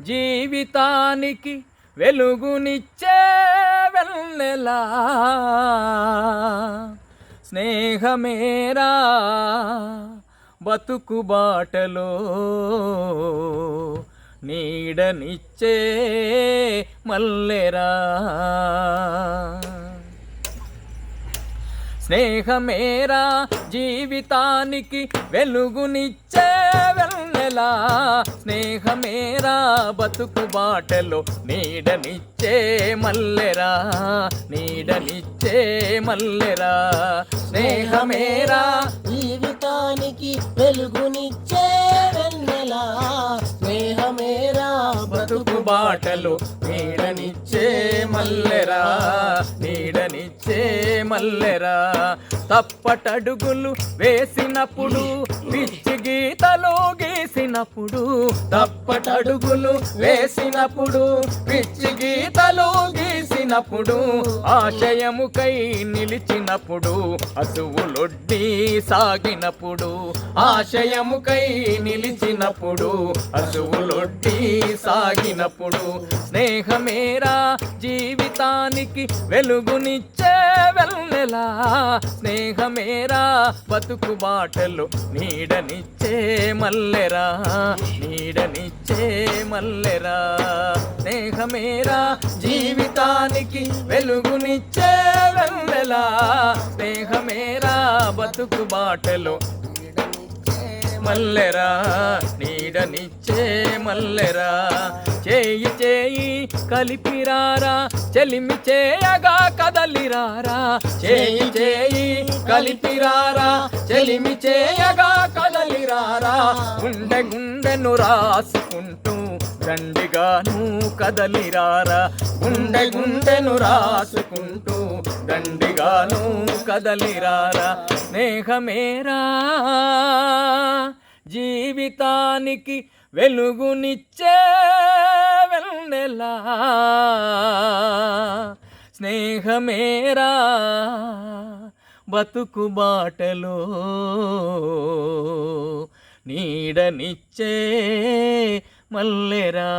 జీవితానికి వెలుగునిచ్చే వెన్నెలా. స్నేహమేరా బతుకు బాటలో నీడనిచ్చే మల్లెరా. స్నేహమేరా జీవితానికి వెలుగునిచ్చే వెన్నెలా. మేరా బతుకు బాటలో నీడనిచ్చే మల్లెరా నీడనిచ్చే మల్లెరా. స్నేహమేరా జీవితానికి వెలుగునిచ్చే వెన్నెలా. స్నేహమేరా బతుకు బాటలో నీడనిచ్చే మల్లెరా నీడనిచ్చే మల్లెరా. తప్పటడుగులు వేసినప్పుడు పిచ్చి గీతలు గీసినప్పుడు తప్పటడుగులు వేసినప్పుడు పిచ్చి గీతలు నిలిచినప్పుడు ఆశయముకై నిలిచినప్పుడు అసువులొడ్డి సాగినప్పుడు ఆశయముకై నిలిచినప్పుడు అసువులొడ్డి సాగినప్పుడు స్నేహమేరా జీవితానికి వెలుగునిచ్చే వెన్నెలా స్నేహమేరా బతుకు బాటలు నీడనిచ్చే మల్లెరా? నీడనిచ్చే మల్లెరా? స్నేహమేరా జీవితానికి వెలుగునిచ్చే వెన్నెలా? స్నేహమేరా బతుకు బాటలో మల్లెరా నీడనిచ్చే మల్లెరా? చేయి చేయి కలిపిరారా చెలిమి చేయగా కదలిరారా చేయి చేయి కలిపిరారా చెలిమి చేయగా కదలిరారా గుండె గుండెను రాసుకుంటూ దండిగాను కదలిరారా. గుండె గుండెను రాసుకుంటూ దండిగాను కదలిరారా. స్నేహమేరా జీవితానికి వెలుగునిచ్చే వెన్నెలా. స్నేహమేరా బతుకు బాటలో నీడనిచ్చే మల్లెరా